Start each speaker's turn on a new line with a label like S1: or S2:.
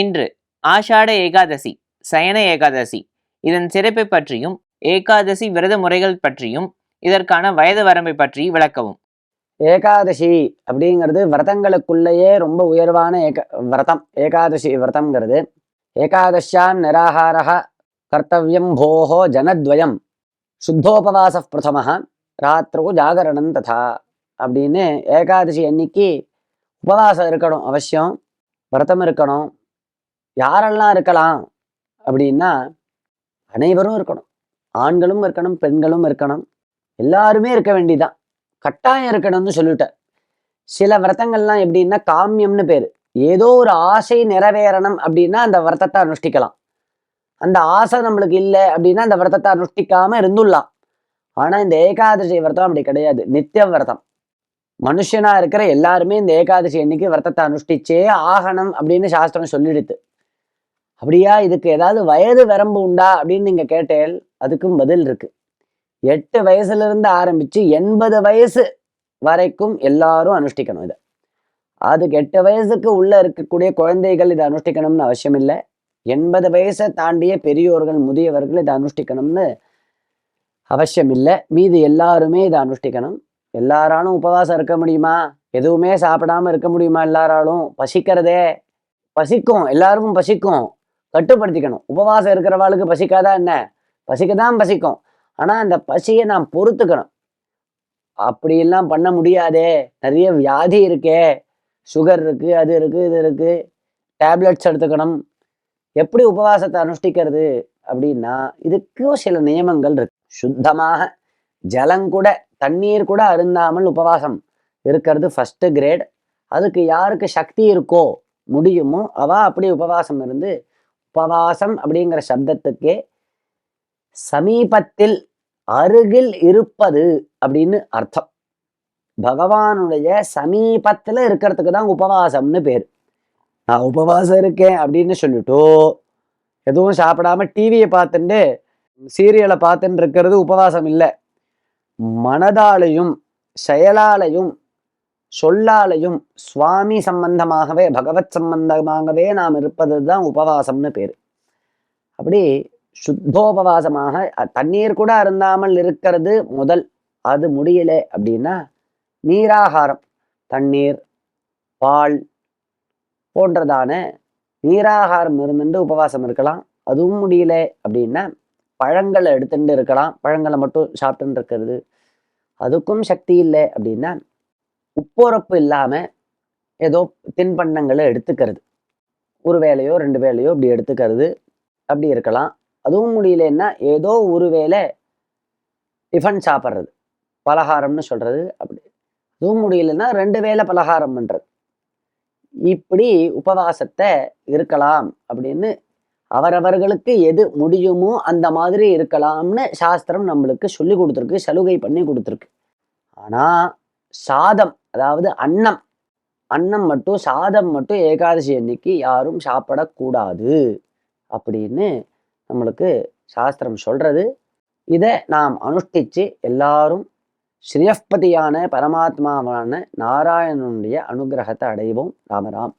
S1: இன்று ஆஷாட ஏகாதசி சயன ஏகாதசி. இதன் சிறப்பை பற்றியும் ஏகாதசி விரத முறைகள் பற்றியும் இதற்கான வயது வரம்பை பற்றி விளக்கவும்.
S2: ஏகாதசி அப்படிங்கிறது விரதங்களுக்குள்ளேயே ரொம்ப உயர்வான ஏக விரதம். ஏகாதசி விரதம்ங்கிறது ஏகாதசியாம் நிராகாரக கர்த்தவியம் போகோ ஜனத்வயம் சுத்தோபவாச பிரதம ராத்திரோ ஜாகரணம் ததா அப்படின்னு ஏகாதசி அன்னைக்கு உபவாசம் இருக்கணும் அவசியம் விரதம் இருக்கணும். யாரெல்லாம் இருக்கலாம் அப்படின்னா அனைவரும் இருக்கணும். ஆண்களும் இருக்கணும் பெண்களும் இருக்கணும். எல்லாருமே இருக்க வேண்டிதான். கட்டாயம் இருக்கணும்னு சொல்லிட்டேன் சில விரதங்கள்லாம் எப்படின்னா காமியம்னு பேர். ஏதோ ஒரு ஆசை நிறைவேறணும் அப்படின்னா அந்த விரதத்தை அனுஷ்டிக்கலாம். அந்த ஆசை நம்மளுக்கு இல்லை அப்படின்னா அந்த விரதத்தை அனுஷ்டிக்காம இருந்துடலாம். ஆனால் இந்த ஏகாதசி விரதம் அப்படி கிடையாது. நித்திய விரதம். மனுஷனா இருக்கிற எல்லாருமே இந்த ஏகாதசி அன்னைக்கு விரதத்தை அனுஷ்டிச்சே ஆகணும் அப்படின்னு சாஸ்திரம் சொல்லிடுது. அப்படியா இதுக்கு ஏதாவது வயது வரம்பு உண்டா அப்படின்னு நீங்கள் கேட்டேல் அதுக்கும் பதில் இருக்கு. எட்டு வயசுலேருந்து ஆரம்பித்து எண்பது வயசு வரைக்கும் எல்லாரும் அனுஷ்டிக்கணும் இதை. அதுக்கு எட்டு வயசுக்கு உள்ளே இருக்கக்கூடிய குழந்தைகள் இதை அனுஷ்டிக்கணும்னு அவசியம் இல்லை. எண்பது வயசை தாண்டிய பெரியோர்கள் முதியவர்கள் இதை அனுஷ்டிக்கணும்னு அவசியம் இல்லை. மீது எல்லாருமே இதை அனுஷ்டிக்கணும். எல்லாராலும் உபவாசம் இருக்க முடியுமா? எதுவுமே சாப்பிடாம இருக்க முடியுமா எல்லாராலும்? பசிக்கிறதே பசிக்கும். எல்லாருக்கும் பசிக்கும். கட்டுப்படுத்திக்கணும். உபவாசம் இருக்கிறவாளுக்கு பசிக்காதா என்ன? பசிக்க தான் பசிக்கும். ஆனா அந்த பசியை நாம் பொறுத்துக்கணும். அப்படியெல்லாம் பண்ண முடியாதே. நிறைய வியாதி இருக்கே. சுகர் இருக்கு அது இருக்கு இது இருக்கு. டேப்லெட்ஸ் எடுத்துக்கணும். எப்படி உபவாசத்தை அனுஷ்டிக்கிறது அப்படின்னா இதுக்கும் சில நியமங்கள் இருக்கு. சுத்தமாக ஜலங்கூட தண்ணீர் கூட அருந்தாமல் உபவாசம் இருக்கிறது ஃபஸ்ட்டு கிரேட் அதுக்கு யாருக்கு சக்தி இருக்கோ முடியுமோ அவ அப்படி உபவாசம் இருந்து உபவாசம் அப்படிங்கிற சப்தத்துக்கே சமீபத்தில் அருகில் இருப்பது அப்படின்னு அர்த்தம். பகவானுடைய சமீபத்தில் இருக்கிறதுக்கு தான் உபவாசம்னு பேர். நான் உபவாசம் இருக்கேன் அப்படின்னு சொல்லிட்டோ எதுவும் சாப்பிடாம டிவியை பார்த்துட்டு சீரியலை பார்த்துட்டு இருக்கிறது உபவாசம் இல்லை. மனதாலையும் செயலாலையும் சொல்லாலையும் சுவாமி சம்பந்தமாகவே பகவத் சம்பந்தமாகவே நாம் இருப்பது தான் உபவாசம்னு பேர். அப்படி சுத்தோபவாசமாக தண்ணீர் கூட அருந்தாமல் இருக்கிறது முதல் அது முடியல அப்படின்னா நீராகாரம் தண்ணீர் பால் போன்றதான நீராகாரம் இருந்துட்டு உபவாசம் இருக்கலாம். அதுவும் முடியல அப்படின்னா பழங்களை எடுத்துட்டு இருக்கலாம். பழங்களை மட்டும் சாப்பிட்டுன்னு இருக்கிறது. அதுக்கும் சக்தி இல்லை அப்படின்னா உப்புரப்பு இல்லாமல் ஏதோ தின்பண்டங்களை எடுத்துக்கிறது. ஒரு வேலையோ ரெண்டு வேலையோ இப்படி எடுத்துக்கிறது. அப்படி இருக்கலாம். அதுவும் முடியலன்னா ஏதோ ஒரு வேளை டிஃபன் சாப்பிட்றது. பலகாரம்னு சொல்கிறது அப்படி. அதுவும் முடியலன்னா ரெண்டு வேளை பலகாரம் பண்ணுறது இப்படி உபவாசத்தை இருக்கலாம் அப்படின்னு அவரவர்களுக்கு எது முடியுமோ அந்த மாதிரி இருக்கலாம்னு சாஸ்திரம் நம்மளுக்கு சொல்லி கொடுத்துருக்கு சலுகை பண்ணி கொடுத்துருக்கு. ஆனால் சாதம் அதாவது அன்னம். அன்னம் மட்டும் சாதம் மட்டும் ஏகாதசி அன்னைக்கு யாரும் சாப்பிடக்கூடாது. அப்படின்னு நம்மளுக்கு சாஸ்திரம் சொல்கிறது இதை நாம் அனுஷ்டித்து எல்லாரும் ஸ்ரீயப்பதியான பரமாத்மாவான நாராயணனுடைய அனுகிரகத்தை அடைவோம். ராமராம்